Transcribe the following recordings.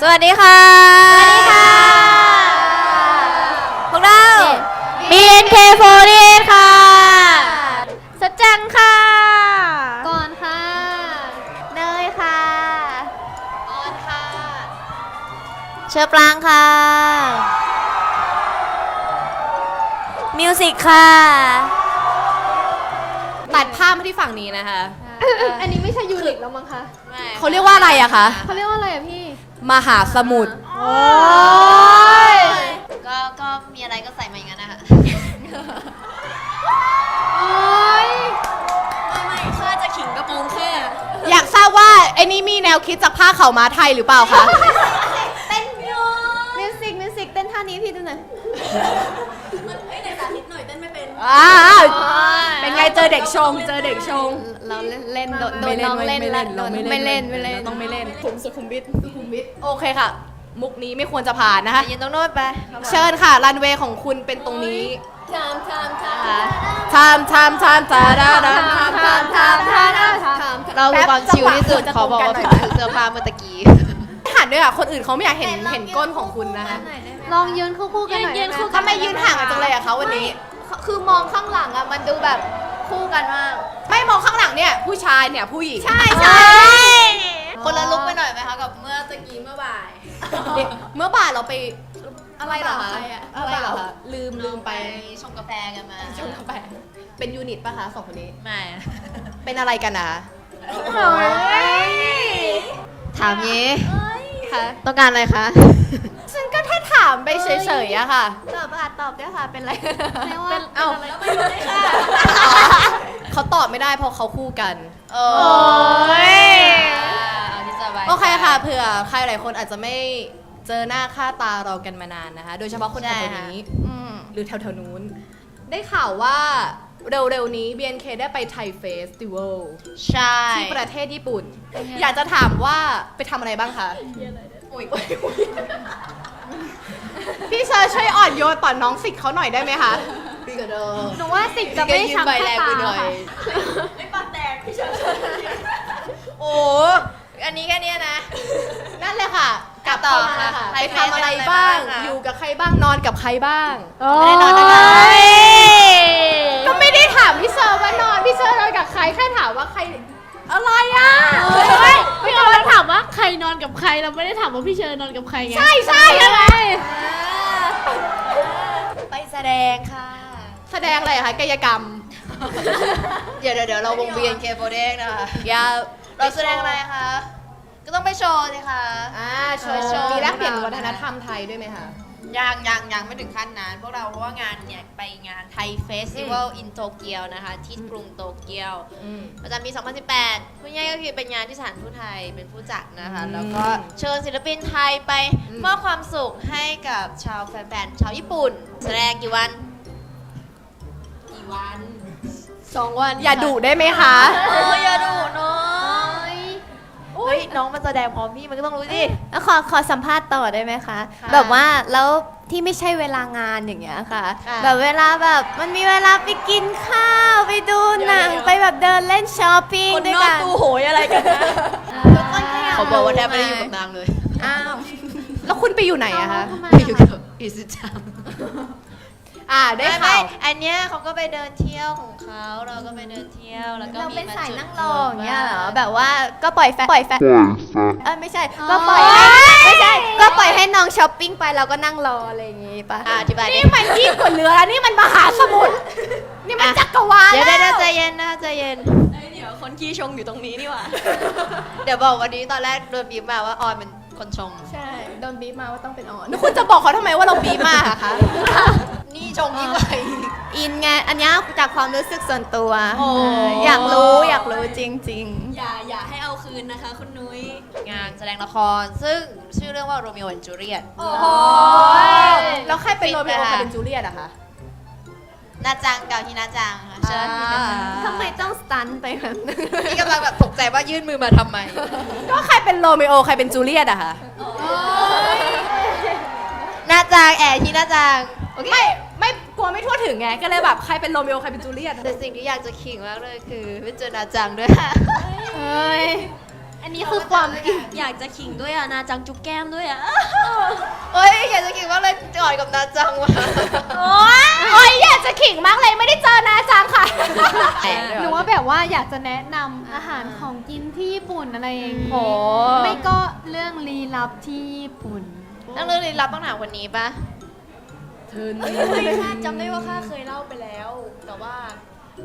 สวัสดีค่ะ สวัสดีค่ะ พวกเรา BNK48 ค่ะสัจจังค่ะ ก่อนค่ะ เนยค่ะ ออนค่ะ เชอปรางค่ะ มิวสิกค่ะ ตัดภาพมาที่ฝั่งนี้นะคะ อันนี้ไม่ใช่ยูนิคแล้วมั้งคะ เขาเรียกว่าอะไรอะคะ เขาเรียกว่าอะไรอะพี่ มหาสมุทรโอ้ยก็ก็มีอะไรก็ใส่มาอย่างนั้นนะคะโอ้ยไม่ไม่ข้าจะขิงกระโปรงแค่อยากทราบว่าไอ้นี่มีแนวคิดจากผ้าขาวม้าไทยหรือเปล่าคะเต้นโยมิวสิกมิวสิกเต้นท่านี้พี่ดูหน่อยเฮ้ยไหนสาธิตหน่อยเต้นไม่เป็นอ่าเป็น ไงเจอเด็กชง เจอเด็กชง เราเล่นเล่นโดนโดไม่นเล่น้นองไม่เล่นเล่นละเราไม่ไม่เล่เล่นนไม่เล่นเราต้องไม่เล่นผมสุขุมวิทสุขุมวิทโอเคค่ะ มุกนี้ไม่ควรจะผ่านนะคะยืนตรงโน้นไป เชิญค่ะรันเวย์ของคุณเป็นตรงนี้ทำทำททำทำทำตาดาดาทำทำทำทำเราคือความชิลที่สุดแป๊บขอบอกว่าจังหวะคือเสื้อผ้าเมื่อตะกี้หันด้วยอะคนอื่นเขาไม่อยากเห็นเห็นก้นของคุณนะคะลองยืนคู่ๆกันหน่อยได้ไหมทำไมยืนห่างกันจังเลยอะคะวันนี้ คือมองข้างหลังอะมันดูแบบ คู่กันมาก ไม่มองข้างหลังเนี่ย ผู้ชายเนี่ยผู้หญิง ใช่ใช่คนละลุกไปหน่อยไหมคะกับเมื่อตะกี้เมื่อบ่าย เมื่อบ่ายเราไปอะไรเหรอคะใครอะอะไรเหรอคะลืมลืมไปชงกาแฟกันมาชมกาแฟเป็นยูนิตปะคะสองคนนี้ไม่เป็นอะไรกันนะถามยี้ คะต้องการอะไรคะฉันก็แค่ถามไปเฉยๆอะค่ะ ตอบค่ะตอบด้วยค่ะ เป็นไรเอ้าเขาตอบไม่ได้เพราะเขาคู่กัน โอ้ยเอาที่สบายโอเคค่ะเผื่อใครหลายคนอาจจะไม่เจอหน้าค่าตาเรากันมานานนะคะ โดยเฉพาะคนแถวๆนี้อืมหรือแถวๆนู้น ได้ข่าวว่า เร็วๆนี้ BNK ได้ไปไทยเฟสติวัลใช่ ที่ประเทศญี่ปุ่น อยากจะถามว่าไปทำอะไรบ้างคะอุ้ยพี่เชอร์ช่วยอ่อนโยนต่อน้องสิทธิ์เขาหน่อยได้ไหมคะพี่กระโดดหนูว่าสิ่งจะไม่ช้ำแค่ตาค่ะไม่ปากแตกพี่เชอโอ้อันนี้แค่เนี้ยนะ นั่นเลยค่ะ กลับต่ต่ออค่ะค่ะไทไปยเฟสทำอะไรทำอะไรบ้างบ้างคะอยู่กับใครบ้างนอนกับใครบ้างไม่ได้นอนด้วยกันก็ไม่ได้ถามพี่เชอร์ว่านอนพี่เชอร์นอนกับใครแค่ถามว่าใครอะไรอะพี่กำลังถามว่าใครนอนกับใครเราไม่ได้ถามว่าพี่เชอร์นอนกับใครไงใช่ใช่อะไรไปแสดงค่ะ แสดงอะไรอะคะกายกรรม เดี๋ยวเดี๋ยวเดี๋ยวเราวงเวียนเคโฟเด้งนะคะ อย่าเราแสดงอะไรคะ ก็ต้องไปโชว์สิคะ อ่าโชว์โชว์มีแลกเปลี่ยนวัฒนธรรมไทยด้วยไหมคะ ยังยังยังไม่ถึงขั้นนั้น พวกเราเพราะว่างานเนี่ยไปงานไทยเฟสติวัลอินโตเกียวนะคะ ที่กรุงโตเกียวอืมประจำปี 2018พูดง่ายๆก็คือเป็นงานที่สถานทูตไทยเป็นผู้จัดนะคะอืมแล้วก็เชิญศิลปินไทยไปอืมมอบความสุขให้กับชาวแฟนๆชาวญี่ปุ่น แสดงกี่วัน กี่วันสองวันอย่าดุได้ไหมคะโอ้ยอย่าดูเนาะ เฮ้ยน้องมันแสดงพร้อมพี่มันก็ต้องรู้ดิ แล้วขอขอสัมภาษณ์ต่อได้ไหมคะ ค่ะแบบว่าแล้วที่ไม่ใช่เวลางานอย่างเงี้ยค่ะ ค่ะแบบเวลาแบบมันมีเวลาไปกินข้าว ไปดูหนังไปแบบเดินเล่นช้อปปิ้งด้วยกันอะไรกันนะทุกคนก็อยากเขาบอกว่าแทบไม่ได้อรู้ยู่กับนางเลย อ้าว แล้วคุณไปอยู่ไหนอะคะทำไมไปอยู่กับอิสจัง อ่าได้ไม่ข่าไม่ว อันเนี้ยเขาก็ไปเดินเที่ยวของเขาเราก็ไปเดินเที่ยวแล้วก็เรามีเป็นมสายจุดนั่งรออย่างเงี้ยเหรอบ้างแบบว่าก็ปล่อยแฟนปล่อยแฟนเออไม่ใช่ก็ปล่อยให้ไม่ใช่ก็ปล่อยให้น้องช้อปปิ้งไปเราก็นั่งรออะไรอย่างงี้ปะอะอธิบายดินี่มันยิ่งกว่าเรือแล้วนี่มันมหาสมุทรนี่มันจักรวาลเดี๋ยวแล้เดี๋ยววใจเย็นนะใจเย็นเดี๋ยวคนขี้ชงอยู่ตรงนี้นี่หว่า เดี๋ยวบอกวันนี้ตอนแรกโดนบีบมาว่าออนเป็นคนชง ใช่โดนบีบมาว่าต้องเป็นออนแล้วคุณจะบอกเขาทำไมว่าเราบีบมาอะคะ นี่ชงยิ่งกว่าอีก อินไง อันเนี้ยจากความรู้สึกส่วนตัวโอ้เอออยากรู้อยากรู้จริง อย่าอย่าให้เอาคืนนะคะ คุณนุ้ย งานแสดงละคร ซึ่งชื่อเรื่องว่าโรมิโอและจูเลียต โอ้โหแล้วใครเป็นโรมิโอใครเป็นจูเลียตอะคะ นาจังกับฮินาจังค่ะเชิญฮินาจังๆทำไมต้องสตันไปแบบนั้นพี่กำลังแบบตกใจว่ายื่นมือมาทำไม ก็ใครเป็นโรมิโอใครเป็นจูเลียตอะคะ นาจังแอบฮินาจัง โอเค ไม่ไม่กลัวไม่ทั่วถึงไง ก็เลยแบบใครเป็นโรมิโอใครเป็นจูเลียตแต่สิ่งที่อยากจะขิงมากเลยคือไม่เจอนาจังด้วยค่ะ เฮ้ย อันนี้คือความอยากจะขิงด้วยอะ นาจังจุ๊บแก้มด้วยอะ เฮ้ยอยากจะคิดว่าเลยจอดกับนาจังว่ะโอ๊ยโอ๊ยอยากจะขิงมากเลยไม่ได้เจอนาจังค่ะ หนูว่าแบบว่าอยากจะแนะนำอาหารของกินที่ญี่ปุ่นอะไรอย่างนี้โอ้ไม่ก็เรื่องลี้ลับที่ญี่ปุ่น นั่งเรื่องลี้ลับต้องถามวันนี้ปะ จำได้ว่าข้าเคยเล่าไปแล้ว แต่ว่า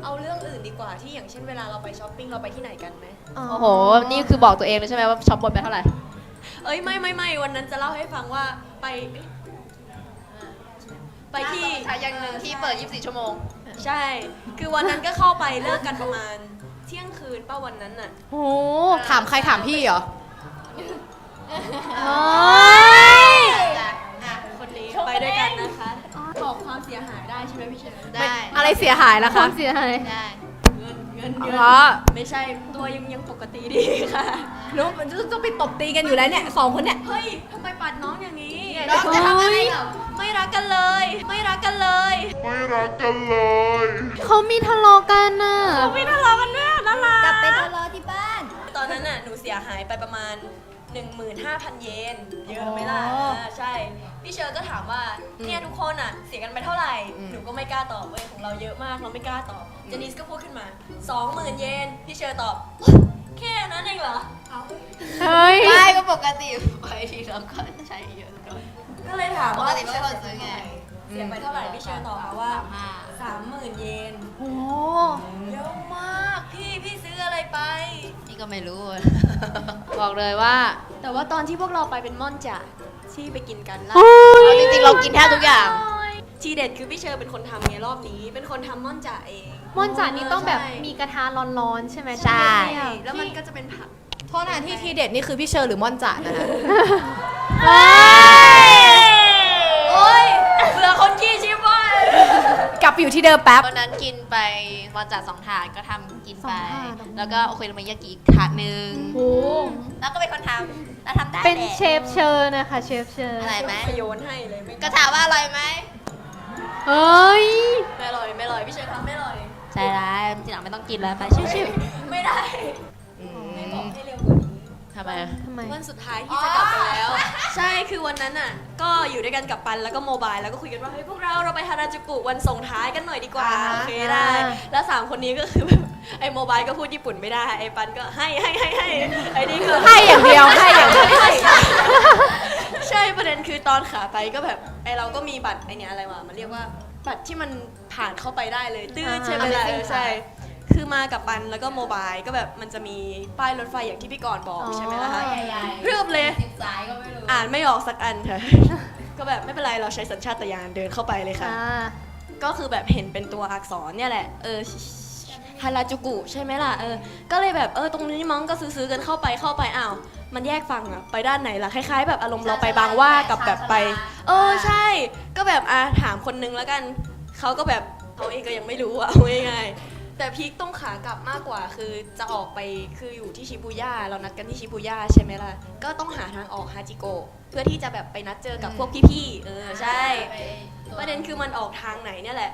เอาเรื่องอื่นดีกว่าที่อย่างเช่นเวลาเราไปช้อปปิ้งเราไปที่ไหนกันไหมโอ้โห นี่คือบอกตัวเองเลยใช่ไหมว่าช็อปบนไปเท่าไหร่ เอ้ยไม่ไม่ไม่วันนั้นจะเล่าให้ฟังว่าไปเอ๊ะไปที่ใช้อย่างหนึ่งที่เปิด 24 ชั่วโมง ใช่ คือวันนั้นก็เข้าไปเลิกกันประมาณ เที่ยงคืนป้าวันนั้นน่ะ โอ้ถามใครถามพี่เหรอคนนี้ไปด้วยกันนะคะบอก ความเสียหายได้ใช่ไหมพี่เชนได้อะไรเสียหายล่ะควาคะมเสียหายได้ เงินเงินเงินเพราะไม่ใช่ตัวยังยังปกติดีค่ะ รู้มันจะต้องไปตบตีกันอยู่แล้วเนี่ยสองคนเนี่ย เฮ้ยทำไมปัดน้องอย่างนี้น้องจะทำอะไรเหรอ ไม่รักกันเลย ไม่รักกันเลยเขามีทะเลาะกันน่ะไม่ทะเลาะกันด้วยน่ารักกลับไปทะเลาะที่บ้าน ตอนนั้นน่ะหนูเสียหายไปประมาณ 15,000 เยน เยอะไหมล่ะอ๋ออ่าใช่ พี่เชอร์ก็ถามว่าเนี่ยทุกคนอะเสียกันไปเท่าไหร่ อืม หนูก็ไม่กล้าตอบเว้ยของเราเยอะมากเราไม่กล้าตอบเจนิสก็พูดขึ้นมา20,000เยนพี่เชอร์ตอบ แค่นั้นเองเหรอ เฮ้ย ไม่ก็ปกติไปทีเราก็ใช้เยอะหน่อยก็เลยถามปว่ากติไม่ค่อยซื้อไง เสียไปเท่าไหร่พี่เชอร์ตอบมาว่า30,000เยนโอ้เยอะมากพี่พี่ซื้ออะไรไป นี่ก็ไม่รู้ บอกเลยว่า แต่ว่าตอนที่พวกเราไปเป็นม่อนจ่ะ ที่ไปกินกันล่ะเอาจริงๆเรากินแทบทุกอย่าง ทีเด็ดคือพี่เชอร์เป็นคนทำไงรอบนี้ เป็นคนทำม่อนจ่ะเองมอนจานี่ต้องแบบใช่มีกระทะร้อนๆใช่ไหมใช่เปรี้ยแล้วมันก็จะเป็นผักโทษนะที่ทีเด็ดนี่คือพี่เชอร์หรือม่อนจ่านะคะ โอ้ยเบื่อคนกี้ชิบว่ะกลับ ไปอยู่ที่เดิมแป๊บ วันนั้นกินไปวันจัดสองถาดก็ทำกินไป สองถาด แล้วก็โอเคเรามายากิอีกถาดหนึ่งโอ้แล้วก็เป็นคนทำแล้วทำได้เป็นแหละเชฟเชอร์นะคะเชฟเชอร์อะไรไหมโยนให้เลยไม่ก็ถามว่าอร่อยไหมเฮ้ยไม่อร่อยไม่อร่อยพี่เชอร์ทำไม่อร่อยใช่ร้ายทีหลังไม่ต้องกินแล้วไปชิวไม่ได้ ทำไมทำไม วันสุดท้ายที่จะกลับไปแล้ว ใช่คือวันนั้นอะ ก็อยู่ด้วยกันกับปันแล้วก็โมบายแล้วก็คุยกันว่าเฮ้ยพวกเราเราไปฮาราจูกุวันส่งท้ายกันหน่อยดีกว่าอ่าโอเคได้แล้วสามคนนี้ก็คือแบบไอ้โมบายก็พูดญี่ปุ่นไม่ได้ไอ้ปันก็ให้ให้ให้ให้ไอ้นี่ก็ ให้อย่างเดียวให้อย่างเดียว ใช่ประเด็นคือตอนขาไปก็แบบไอเราก็มีบัตรไอเนี้ยอะไรวะมันเรียกว่า บัตรที่มันผ่านเข้าไปได้เลยตื้นใช่ไหมล่ะอ่าเออใช่ คือมากับปันแล้วก็โมบายก็แบบมันจะมีป้ายรถไฟอย่างที่พี่กรณ์บอกใช่ไหมล่ะคะเรือบเลยอ่านไม่ออกสักอันค่ะ ก็แบบไม่เป็นไรเราใช้สัญชาตญาณเดินเข้าไปเลยค่ะ อ่าก็คือแบบเห็นเป็นตัวอักษรเนี่ยแหละ เออฮาราจูกุใช่ไหมล่ะ เออ ก็เลยแบบเออตรงนี้มั้งก็ซื้อๆกันเข้าไปเข้าไปอ้าว มันแยกฝั่งอะไปด้านไหนล่ะคล้ายๆ แบบอารมณ์เราไปบางหว่ากับแบบไป เออใช่ ก็แบบอะถามคนนึงแล้วกันเขาก็แบบเขาเองก็ยังไม่รู้อะเอาง่ายๆ แต่พีคต้องขากลับมากกว่าคือจะออกไปคืออยู่ที่ชิบูย่าเรานัดกันที่ชิบูย่าใช่ไหมล่ะ ก็ต้องหาทางออกฮาจิโกะเพื่อที่จะแบบไปนัดเจอกับพวกพี่ๆเออใช่ ประเด็นคือมันออกทางไหนเนี่ยแหละ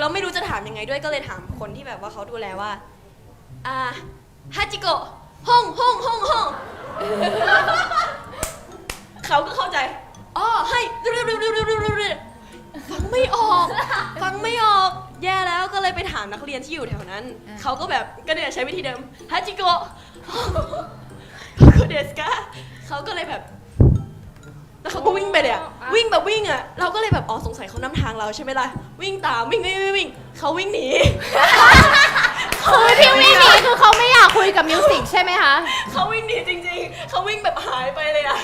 เราไม่รู้จะถามยังไงด้วยก็เลยถามคนที่แบบว่าเขาดูแลว่า อ่าฮาจิโกะห้องห้องห้องห้องเขาก็เข้าใจอ๋อให้เร็วเร็วเร็วเร็วเร็วเร็วเร็วฟังไม่ออก ฟังไม่ออก แย่แล้วก็เลยไปถามนักเรียนที่อยู่แถวนั้นเขาก็แบบก็เนี่ยใช้วิธีเดิมฮาจิโกะโคเดสกาเขาก็เลยแบบ แล้วเขาก็วิ่งไปเลยอะวิ่งแบบวิ่งอะเราก็เลยแบบอ๋อสงสัยเขานำทางเราใช่ไหมล่ะวิ่งตามวิ่งวิ่งวิ่งวิ่งเขาวิ่งหนี คือที่วิ่งหนีคือเขาไม่อยากคุยกับมิวสิกใช่ไหมคะ เขาวิ่งหนีจริงๆ เขาวิ่งแบบหายไปเลยอะ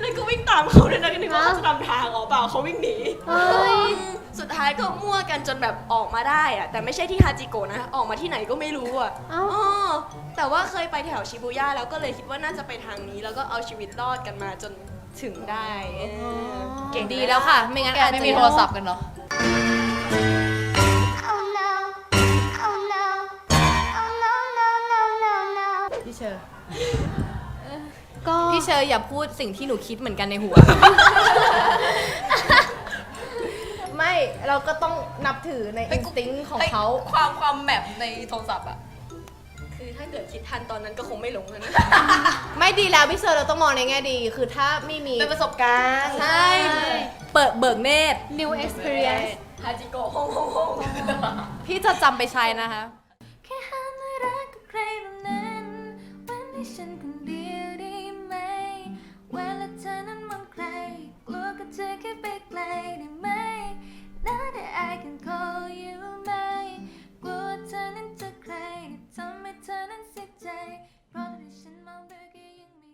แล้วก็วิ่งตามเขาเลยนะก็นึกว่าเขาจะนำทางอ๋อเปล่าเขาวิ่งหนีเฮ้ยอืมสุดท้ายก็มั่วกันจนแบบออกมาได้อะแต่ไม่ใช่ที่ฮาจิโกะนะ ออกมาที่ไหนก็ไม่รู้อะเอ้า อ๋อแต่ว่าเคยไปแถวชิบูย่าแล้วก็เลยคิดว่าน่าจะไปทางนี้ แล้วก็เอาชีวิตรอดกันมาจนถึงได้เออเก่งดีแล้วค่ะ ไม่งั้นแกอาจไม่จะมีโทรศัพท์กันเหรอพี่เชอร์ ก็พี่เชอร์อย่าพูดสิ่งที่หนูคิดเหมือนกันในหัว ไม่เราก็ต้องนับถือในอินสติ้งของเขา ความความแมปในโทรศัพท์อะคือถ้าเกิดคิดทันตอนนั้นก็คงไม่หลงแล้วนะ ไม่ดีแล้วพี่เชอร์เราต้องมองในแง่ดี คือถ้าไม่มีเป็นประสบการณ์ใช่ เปิดเบิกเนตร new experience ฮาจิโกะฮ่องฮ่องฮ่องพี่จะจำไปใช้นะคะ แค่ห้ามไม่รักกับใครแบบนั้นวันที่ฉันคนเดี